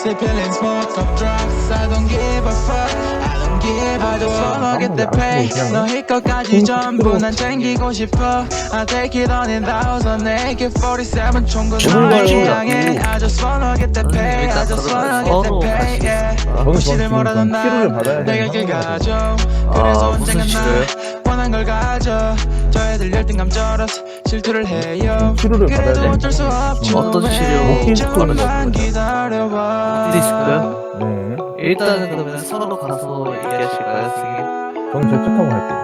Sipping smoke of drugs I don't give a fuck I don't give a I just wanna get the pay 너희 것까지 전부 난 챙기고 싶어 I take it on in thousand AK-47 총구 날 향해 I just wanna get the pay I just wanna get the pay yeah 무시를 뭐라도 난 내게 길 가져 그래서 언젠가 난 원한 걸 가져 저 애들 열등감처럼 질투를 해요 치료를 받아야 그래도? 어쩔 수 없죠 어떤 치료? 받아야 기다려봐 어디 있을까요? 네. 일단은 그러면 서로 가서 얘기하실까요, 선생님? 저는 제 차 타고 갈게요.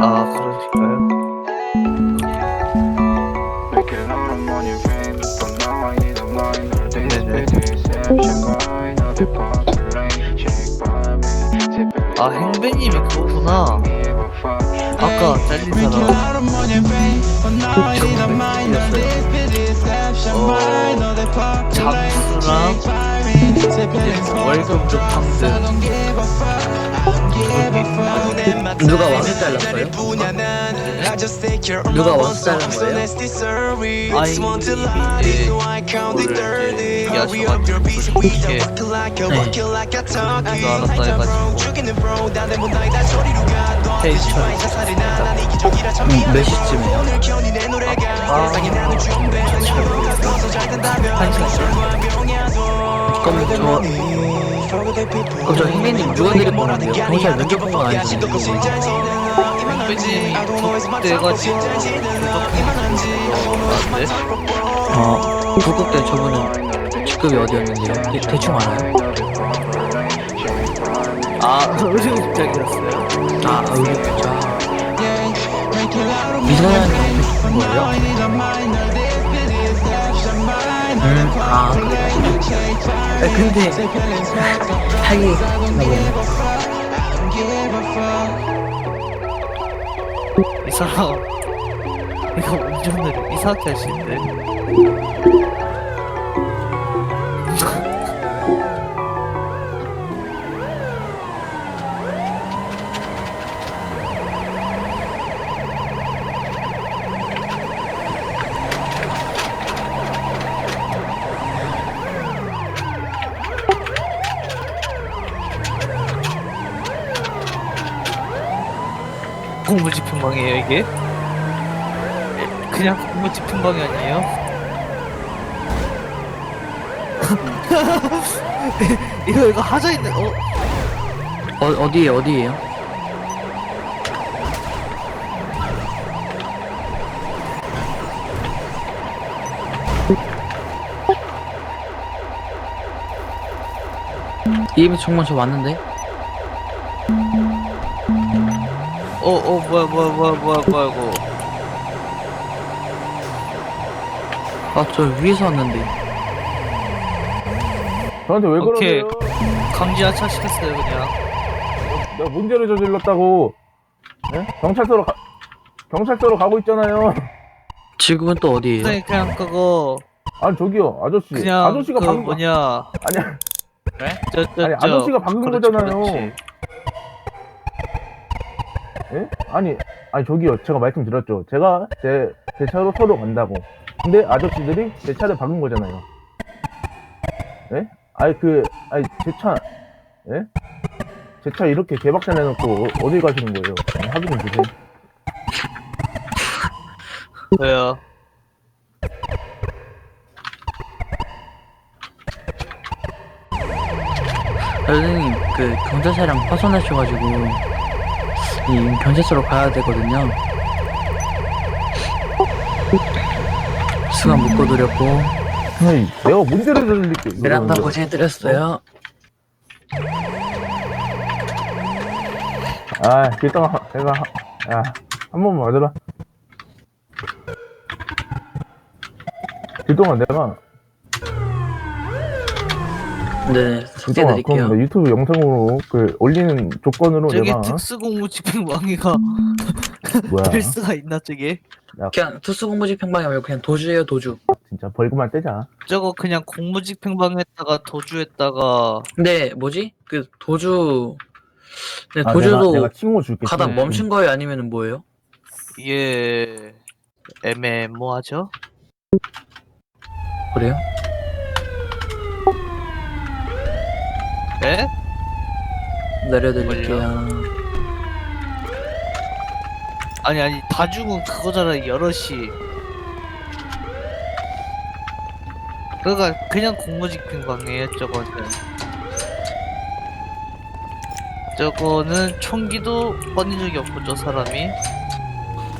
아, 그러실까요? Me Syphilis 아, 행배님이 그거구나. 잘린 사람. 어, smoke 월급 a fuck 누가 와서 잘랐어요? 누가 와서 자른 거예요? 아이, 이제 얘기하셔가지고 그렇게 너 알았다 해가지고. 테이스처럼 음, 몇 시쯤이에요? 아, 한 시간. 그럼 저 그럼 저 혜민님 누가 드릴 뻔한데요? 경찰 면접 본건 아니잖 행배님이 독대가지고 그렇게 어 북극대 저분은 직급이 어디였는데요? 대, 대충 알아요? 아, 의료국장이었어요? 아 의료자 이사장님 오신 거예요? 음아 그래요? 아, 근데 하기 이 사람 이거 운전을 이상하게 하시는데 공무집 행방이에요 이게? 그냥 공무집행방이 아니에요? 이거 이거 하자 있는 어? 어, 어디에요 어디에요? 이미 정말 저 왔는데? 어, 어, 뭐야, 뭐야, 뭐야, 뭐야, 뭐야, 이거. 아 저 위에서 왔는데 저한테 왜 오케이. 그러세요? 강제 하차 시켰어요, 그냥. 내가 문제를 저질렀다고. 네? 경찰서로 가, 경찰서로 가고 있잖아요. 지금은 또 어디에요? 그냥, 그냥 그거, 아니 저기요 아저씨. 그냥, 아저씨가 그 방금 뭐냐. 아니 저, 저, 아니, 저, 아저씨가 방금 그렇지, 거잖아요. 그렇지. 예? 아니 아니 저기요 제가 말씀드렸죠. 제가 제 제 차로 서로 간다고. 근데 아저씨들이 제 차를 박은 거잖아요. 예? 아니 그 아니 제 차 예? 제 차 이렇게 개박살 내놓고 어- 어딜 가시는 거예요? 아니, 합의 좀 주세요. 왜요? 선생님 그 경찰 차량 파손하셔가지고 이 경찰서로 가야 되거든요. 수가 묶어드렸고 아니 내가 문제를 저질릴게. 베란다 고생해드렸어요. 아 일단 내가 야한 번만 맞아라. 그동안 내가 네, 그동안 소개해드릴게요. 그럼 내 유튜브 영상으로 그 올리는 조건으로 저기 내가 특수공무집행방해가 뭐야? 될 수가 있나 저게? 그냥 특수 공무직 평방이 말고 그냥 도주예요 도주 진짜 벌금만 떼자. 저거 그냥 공무직 평방했다가 도주했다가 근데 뭐지 그 도주 근데 아, 도주도 내가, 내가 칭호 줄게. 가다 칭호. 멈춘 거예요 아니면은 뭐예요? 이게 애매모하죠? 그래요? 네? 내려드릴게요 아니 아니 다 죽은 그거잖아 여럿이 그니까 그냥 공무직 평방이에요 저거는 저거는 총기도 꺼낸 적이 없고 저 사람이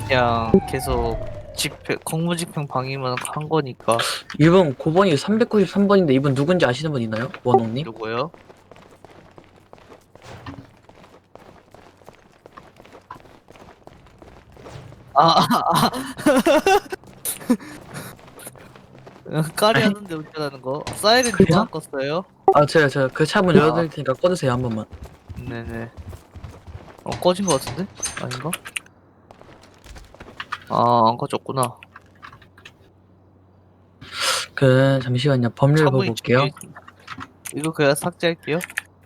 그냥 계속 집회 공무집행 방위만 한 거니까 이번 고번이 393번인데 이분 누군지 아시는 분 있나요? 원홍님? 누구요? 아, 아, 아. 까리 하는데 운전하는 거. 사이렌 그래요? 누가 껐어요? 아 제가 제가 그 차 문 열어드릴 테니까 꺼주세요 한 번만 네네. 어, 꺼진 거 같은데? 아닌가? 아, 안 꺼졌구나. 그 잠시만요 법률 보고 올게요. 이거 그냥 삭제할게요.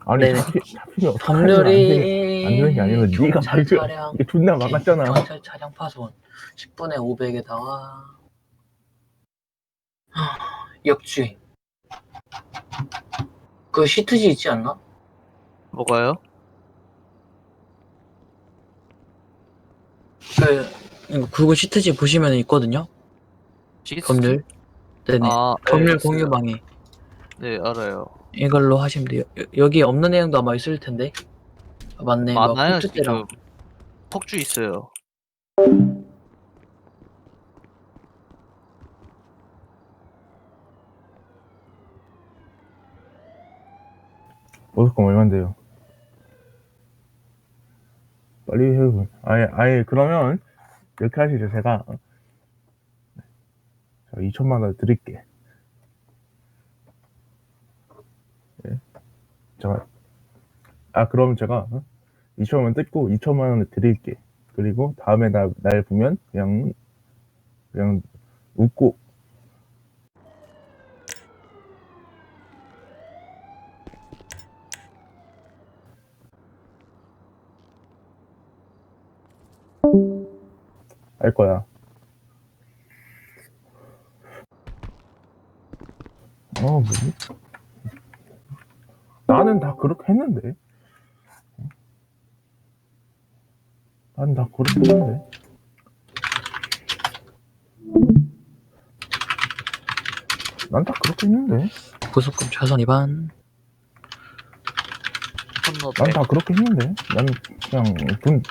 아니 네네. 어떡하냐. 법률이 안 되는 게 아니라 네가. 차량 이게 존나 막았잖아. 경찰 차량 파손 10분에 500에다가 역주행 그 시트지 있지 않나? 뭐가요? 그 이거 구글 시트지 보시면 있거든요 시스? 법률 네네 아, 법률 네, 공유 방해 네, 알아요. 이걸로 하시면 돼요 여, 여기 없는 내용도 아마 있을 텐데 아, 맞네 막 많아요, 폭주 때랑 지금. 폭주 있어요. 보석금 얼만데요? 빨리 해요. 아예, 아예, 그러면, 이렇게 하시죠. 제가, 어, 자, 2천만 원 드릴게. 제가, 아, 그럼 제가, 어? 2천만 원 뜯고 2천만 원을 드릴게. 그리고 다음에 나, 날 보면, 그냥, 그냥, 웃고, 할 거야. 어, 뭐지? 나는 다 그렇게 했는데. 나는 다 그렇게 했는데. 난 다 그렇게 했는데. 고속금 차선 위반 난 다 그렇게 했는데. 난 그냥 돈.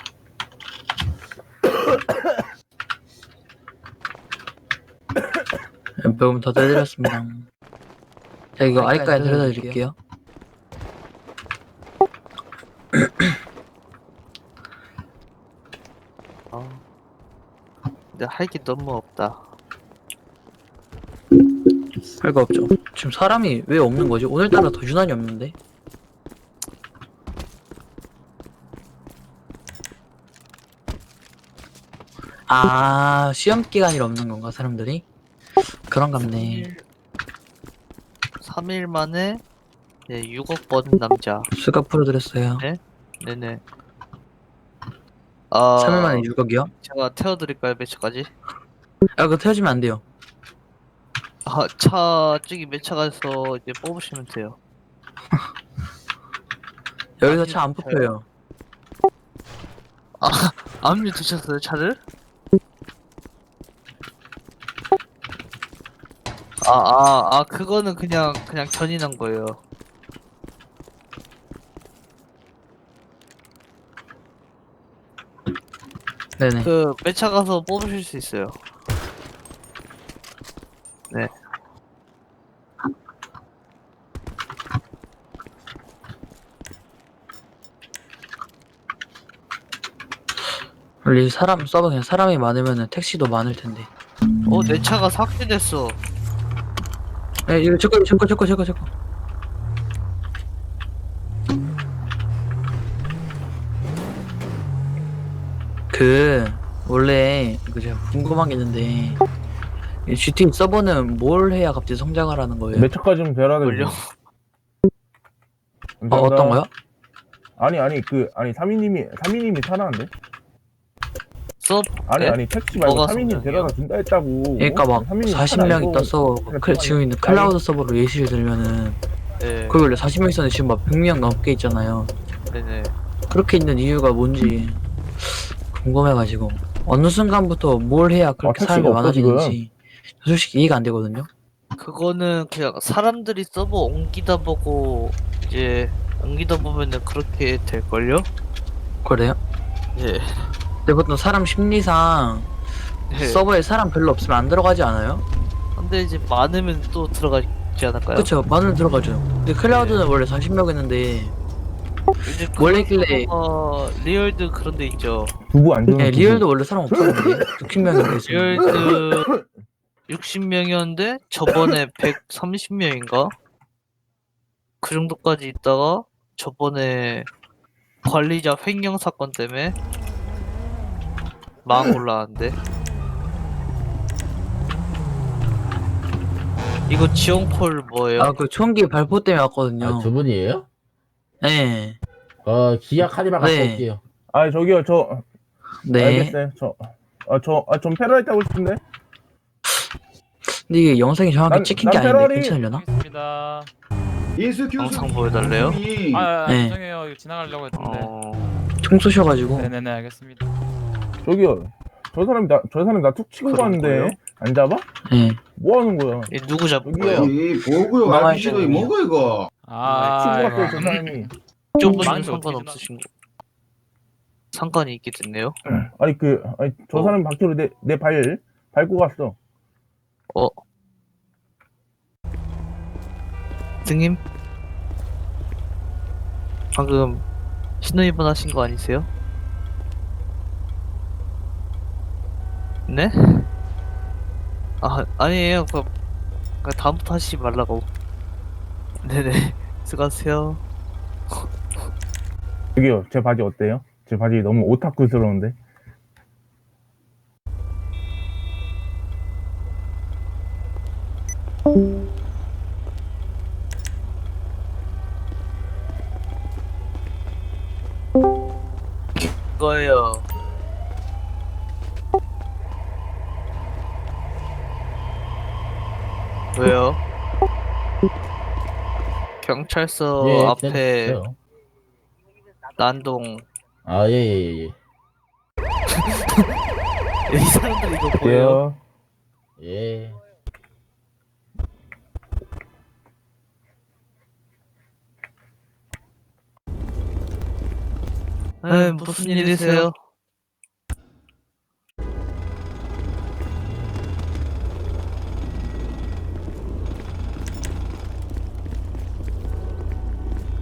조금 더 드렸습니다 자 이거 아이까지 데려다 드려드릴게요. 드릴게요 아. 근데 할 게 너무 없다. 별거 없죠 지금 사람이 왜 없는 거지? 오늘따라 더 유난히 없는데 아 시험 기간이 없는 건가 사람들이? 그런갑네 3일 만에 네, 6억 번 남자. 수가 풀어드렸어요 네? 네네. 아, 3일 만에 6억이요? 제가 태워드릴까요, 매차까지? 아 그거 태워주면 안 돼요 아, 차, 저기 매차 가서 이제 뽑으시면 돼요. 여기서 차 안 뽑혀요 압류 드셨어요, 차를? 아, 아, 아, 그거는 그냥, 그냥 견인한 거예요. 네네 그, 매차 가서 뽑으실 수 있어요. 네. 원래 사람 써봐 그냥 사람이 많으면 택시도 많을 텐데 어, 내 차가 삭제됐어. 에 이거 제거 제거 제거 제거 제거 그 원래 그 제가 궁금한 게 있는데 이 GTA 서버는 뭘 해야 갑자기 성장을 하는 거예요? 몇 별하다. 걸려? 어, 어떤 거요? 아니 아니 그 아니 삼이님이 삼이님이 살아는데? 서 아니 네? 아니 택시 말고 뭐가 성장이야? 데려다 준다 했다고. 그러니까 막 삼이님 40명 있다 서 그냥 클, 지금 있는 클라우드 서버로 예시를 들면은 네. 거기 원래 40명 있었는데 지금 막 100명 넘게 있잖아요. 네네. 그렇게 있는 이유가 뭔지 궁금해가지고 어느 순간부터 뭘 해야 그렇게 택시가 사람이 없어, 많아지는지 솔직히 이해가 안 되거든요. 그거는 그냥 사람들이 서버 옮기다 보고 이제 옮기다 보면은 그렇게 될 걸요? 그래요? 예. 근데 보통 사람 심리상 네. 서버에 사람 별로 없으면 안 들어가지 않아요? 근데 이제 많으면 또 들어가지 않을까요? 그쵸 많은 들어가죠. 근데 클라우드는 원래 40명 있는데 이제 원래 있길래- 어 리얼드 그런 데 있죠. 두부 안 주는 네, 두부. 리얼도 원래 사람 없었는데 60명인데 지금 리얼드 60명이었는데 저번에 130명인가? 그 정도까지 있다가 저번에 관리자 횡령 사건 때문에 망 올라왔는데 이거 지원콜 뭐예요? 아그 총기 발포 때문에 왔거든요. 아, 두 분이에요? 네. 어, 기아 카니발 갖고 네. 올게요. 아 저기요 저 네. 알겠어요. 저아저아좀 페라리 타고 싶은데. 근데 이게 영상이 정확히 난- 찍힌 게 난 아닌데 페라리- 괜찮으려나? 있습니다. 영상 보여달래요? 아, 네. 죄송해요. 이거 지나가려고 했는데. 어... 총 쏘셔가지고 네네네, 알겠습니다. 저기요 저 사람이 나저 사람이 나 툭 치고 그런 가는데 거예요? 안 잡아? 네. 뭐 하는 거야? 얘 누구 잡은. 거예요? 이 보고요 망할 RPC도 때문이요. 뭐고 이거 아, 치고 이거. 갔어요 저 사람이. 어떻게 상관없으신 거 상관이 있게 됐네요 아니 그 아니 저 어. 사람 바퀴로 내 내 발 밟고 갔어. 어? 스님? 방금 신호위반 하신 거 아니세요? 네? 아, 아니에요. 그, 그 다음부터 하시지 말라고. 네네. 수고하세요. 저기요 제 바지 어때요? 제 바지 너무 오타쿠스러운데. 거예요. 왜요? 경찰서 예, 앞에 됐어요. 난동 아, 예, 예, 예. 이 사람들 이거 보여? 예. 에 무슨 일이세요?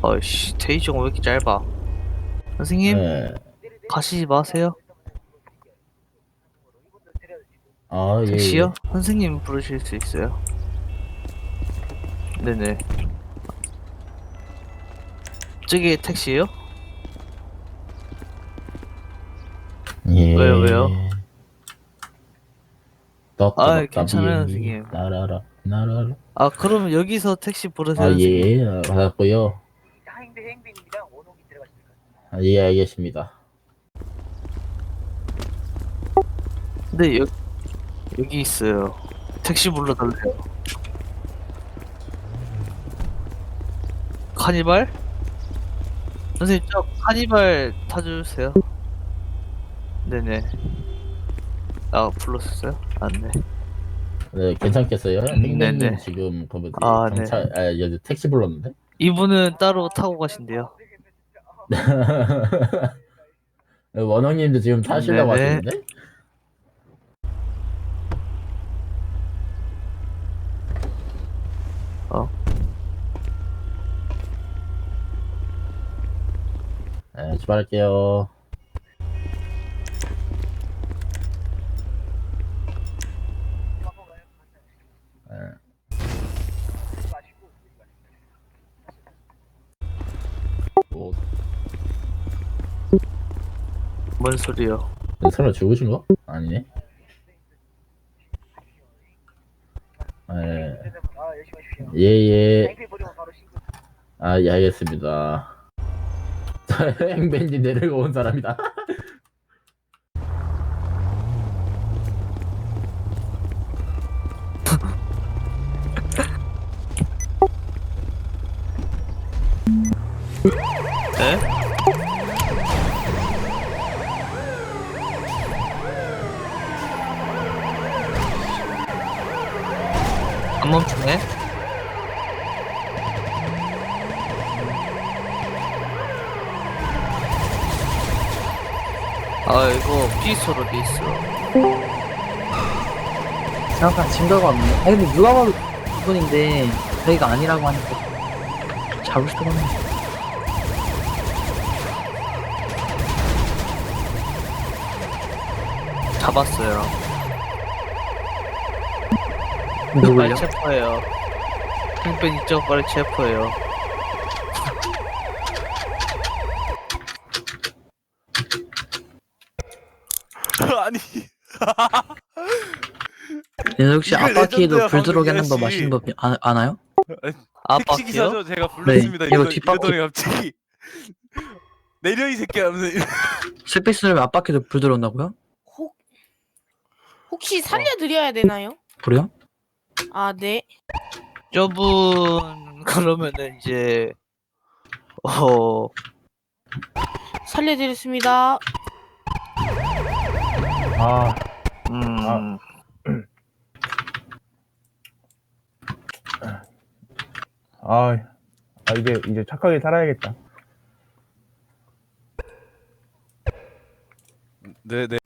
어이씨 데이지가 왜 이렇게 짧아? 선생님 네. 가시지 마세요. 아, 예. 택시요? 선생님 부르실 수 있어요? 네네. 저기 택시요? 예. 왜요, 왜요? 아, 괜찮아요. 선생님. 나라라, 나라라. 아 그럼 여기서 택시 부르세요. 아, 선생님. 예. 받았고요. 아, 예, 알겠습니다. 근데 여, 여기 있어요. 택시 불러달래요. 카니발? 선생님 저 카니발 타주세요. 네네. 아 불렀었어요? 아 네. 네, 괜찮겠어요? 행님 네네. 지금 그 뭐지? 아, 네. 경찰, 아, 여기 택시 불렀는데? 이분은 따로 타고 가신대요. 원영님도 지금 타시려고 네네. 하시는데? 어? 네, 출발할게요. 뭐, 뭔 소리요? 설마 죽으신 거? 아니네. 아, 예. 예, 예. 아, 예, 알겠습니다. 자, 행벤지 내려가 온 사람이다. 안 멈추네? 아 이거 피스로 돼 있어 생각한 증거가 없네. 아니 근데 누가 봐도 이분인데 저희가 아니라고 하니까 잡을 수가 없네. 잡았어요 빨리 체포해요 팽팽 이쪽 빨리 체포해요 아니 얘네 혹시 이거 앞바퀴에도 레전드야, 불 들어오게 하는 거 방금 마신 법 아, 아나요? 택시? 기사죠 제가 불렀습니다. 이거 이거 뒷바퀴- 갑자기 내려 이 새끼 하면서 스페이스 누르면 앞바퀴도 불 들어온다고요? 혹 혹시 살려드려야 되나요? 그래요? 아 네. 저분 그러면은 이제 어 살려드렸습니다. 아, 음, 아, 아 이제 이제 착하게 살아야겠다. 네 네